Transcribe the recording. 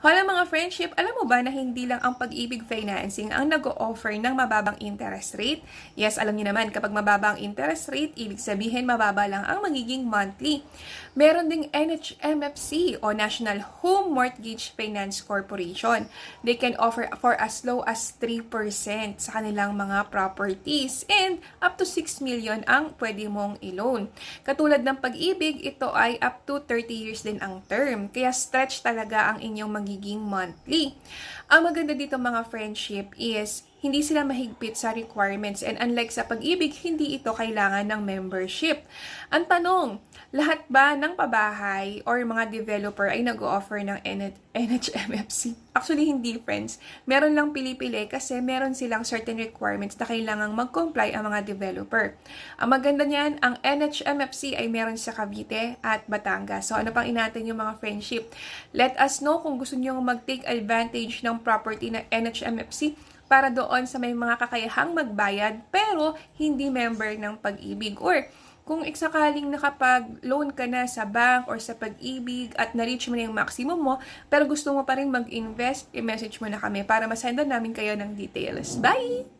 Hola mga friendship, alam mo ba na hindi lang ang pag-ibig financing ang nag-o-offer ng mababang interest rate? Yes, alam niyo naman, kapag mababa ang interest rate, ibig sabihin mababa lang ang magiging monthly. Meron ding NHMFC o National Home Mortgage Finance Corporation. They can offer for as low as 3% sa kanilang mga properties and up to 6 million ang pwede mong i-loan. Katulad ng pag-ibig, ito ay up to 30 years din ang term. Kaya stretch talaga ang inyong magiging monthly. Ang maganda dito mga friendship is hindi sila mahigpit sa requirements and unlike sa pag-ibig, hindi ito kailangan ng membership. Ang tanong, lahat ba ng pabahay or mga developer ay nag-o-offer ng NHMFC? Actually, hindi friends. Meron lang pili-pili kasi meron silang certain requirements na kailangang mag-comply ang mga developer. Ang maganda niyan, ang NHMFC ay meron sa Cavite at Batangas. So ano pang inatin yung mga friendship? Let us know kung gusto niyo mag-take advantage ng property na NHMFC para doon sa may mga kakayahang magbayad pero hindi member ng pag-ibig or kung iksakaling nakapag-loan ka na sa bank or sa pag-ibig at na-reach mo na yung maximum mo, pero gusto mo pa rin mag-invest, i-message mo na kami para masendan namin kayo ng details. Bye!